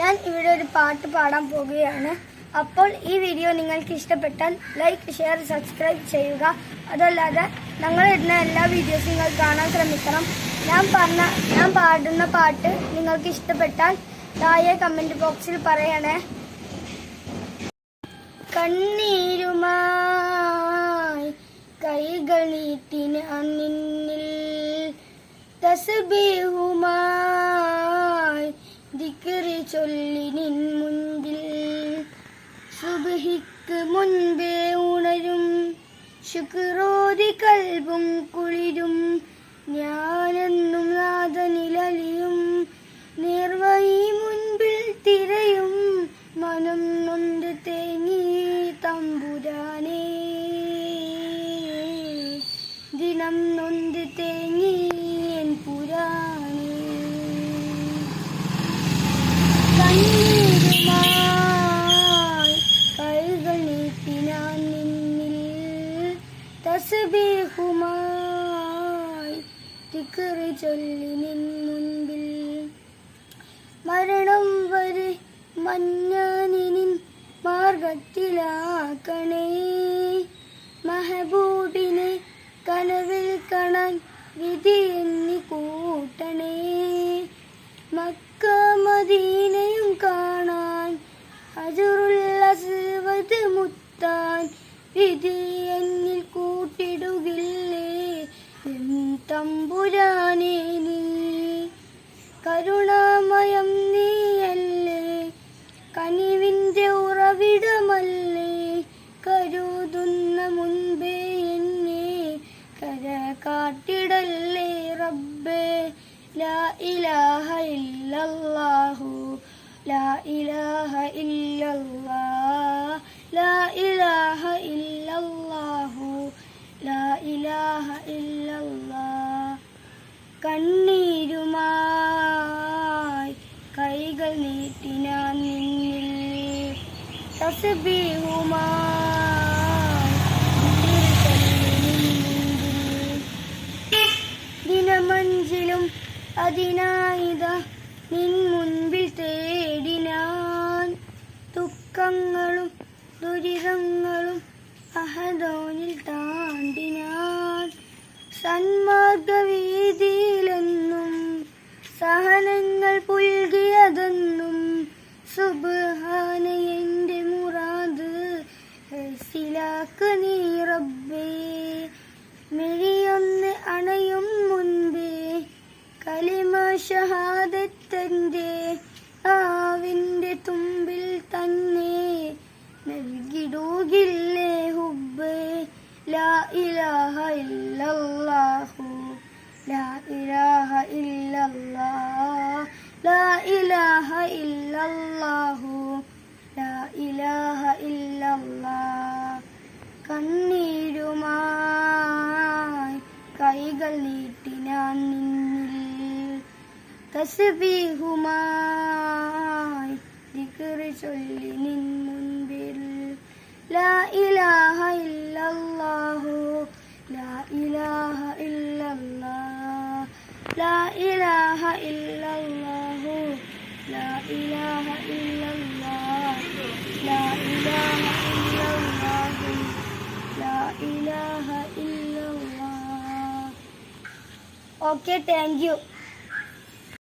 ഞാൻ ഇവിടെ ഒരു പാട്ട് പാടാൻ പോകുകയാണ് അപ്പോൾ ഈ വീഡിയോ നിങ്ങൾക്ക് ഇഷ്ടപ്പെട്ടാൽ ലൈക്ക് ഷെയർ സബ്സ്ക്രൈബ് ചെയ്യുക. അതല്ലാതെ ഞങ്ങൾ ഇടുന്ന എല്ലാ വീഡിയോസും നിങ്ങൾ കാണാൻ ശ്രമിക്കണം. ഞാൻ പറഞ്ഞ ഞാൻ പാടുന്ന പാട്ട് നിങ്ങൾക്ക് ഇഷ്ടപ്പെട്ടാൽ താഴെ കമന്റ് ബോക്സിൽ പറയണേ. കണ്ണീരുമായി കൈകൾ നീട്ടിന് അന്നിന്നിൽ നിന്നിൽ തസ്ബീഹുമായി ചൊല്ലി നിൻ മുൻപിൽ. സുബഹിക്ക് മുൻപേ ഉണരും. ശുക്രോതി കൽവും കുളിരും. ഞാനെന്നും നാഥനിലലിയും നേർവൈ മുൻപിൽ തിരയും. മനം നൊന്ത് തേങ്ങി തമ്പുരാനേ. ദിനം നൊന്ത് തേങ്ങി തസ്ബീഹുമായി തിക്കറി ചൊല്ലി നിൻ മുൻപിൽ മരണം വരെ മഞ്ഞാനിനിൻ മാർഗത്തിലാക്കണേ. മഹബൂബിനെ കനവിൽ കാണാൻ വിധി എന്നി കൂട്ടണേ. മക്ക മദീനയും കാണാൻ ഹജറുള്ള മുത്താൻ വിധി എന്നിൽ കാട്ടിടല്ലേ റബ്ബേ. ലാ ഇലാഹ ഇല്ലല്ലാഹു. ലാ ഇലാഹ ഇല്ലല്ലാഹ് ലാ ഇലാഹ ഇല്ലല്ലാഹു. ലാ ഇലാഹ ഇല്ലല്ലാഹ് കണ്ണീരുമായി കൈകൾ നീട്ടി ഞാൻ നിന്നിൽ. തസ്ബീഹുമായി ദിനമഞ്ചിലും അതിനായിത നിൻ മുൻപിൽ തേടി ഞാൻ ദുഃഖങ്ങളും ദുരിതങ്ങളും അഹദോനിൽ താണ്ടിനാൽ സന്മാർഗവീതിയിലെന്നും സഹനങ്ങൾ പുൽകിയതെന്നും സുബാന എന്റെ മുറാദ്. നീറബേ നീ റബ്ബേ അണയും മുൻപേ. കലിമ ഷഹാദത്തന്റെ ലാ ഇലാഹ إلا ലാ ഇലാഹ ഇല്ലല്ലാഹ്. ലാ ഇലാഹ لا ലാ ഇലാഹ ഇല്ലല്ലാഹ്. കണ്ണീരുമായി കൈകൾ നീട്ടി ഞാൻ നിന്നിൽ. തസ്ബീഹുമായി ദിക്റ് ചൊല്ലി നിൻ മുൻപിൽ. ലാ ഇലാഹ ഇല്ലല്ലാഹു ലാ ഇലാഹ ഇല്ലല്ലാഹ് ലാ ഇലാഹ ഇല്ലല്ലാഹു ലാ ഇലാഹ ഇല്ലല്ലാഹ് ലാ ഇലാഹ ഇല്ലല്ലാഹു ലാ ഇലാഹ ഇല്ലല്ലാഹ്. Okay thank you